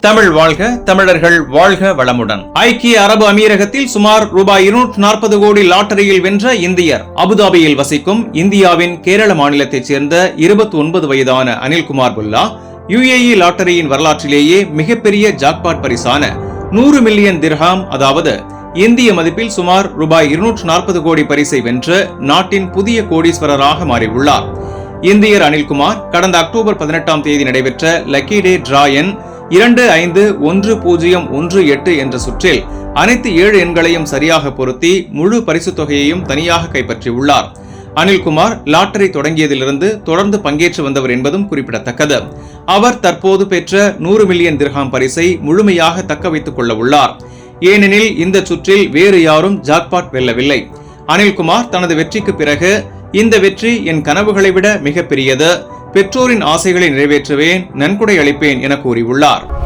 தமிழ் வாழ்க தமிழர்கள் வாழ்க வளமுடன். ஐக்கிய அரபு அமீரகத்தில் சுமார் ரூபாய் இருநூற்று நாற்பது கோடி லாட்டரியில் வென்ற இந்தியர் அபுதாபியில் வசிக்கும் இந்தியாவின் கேரள மாநிலத்தைச் சேர்ந்த இருபத்தி ஒன்பது வயதான அனில்குமார் புல்லா யுஏஇ லாட்டரியின் வரலாற்றிலேயே மிகப்பெரிய ஜாக்பாட் பரிசான நூறு மில்லியன் திர்ஹாம் அதாவது இந்திய மதிப்பில் சுமார் ரூபாய் இருநூற்று நாற்பது கோடி பரிசை வென்று நாட்டின் புதிய கோடீஸ்வரராக மாறியுள்ளார். இந்தியர் அனில்குமார் கடந்த அக்டோபர் பதினெட்டாம் தேதி நடைபெற்ற லக்கி டே டிரா எண் இரண்டு ஐந்து ஒன்று பூஜ்ஜியம் ஒன்று எட்டு என்ற சுற்றில் அனைத்து ஏழு எண்களையும் சரியாக பொருத்தி முழு பரிசுத் தொகையையும் தனியாக கைப்பற்றியுள்ளார். அனில்குமார் லாட்டரி தொடங்கியதிலிருந்து தொடர்ந்து பங்கேற்று வந்தவர் என்பதும் குறிப்பிடத்தக்கது. அவர் தற்போது பெற்ற நூறு மில்லியன் திர்ஹாம் பரிசை முழுமையாக தக்க வைத்துக் கொள்ள உள்ளார். ஏனெனில் இந்த சுற்றில் வேறு யாரும் ஜாக்பாட் வெல்லவில்லை. அனில்குமார் தனது வெற்றிக்கு பிறகு இந்த வெற்றி என் கனவுகளை விட மிகப்பெரியது பெற்றோரின் ஆசைகளை நிறைவேற்றுவேன் நன்கொடை அளிப்பேன் என கூறியுள்ளார்.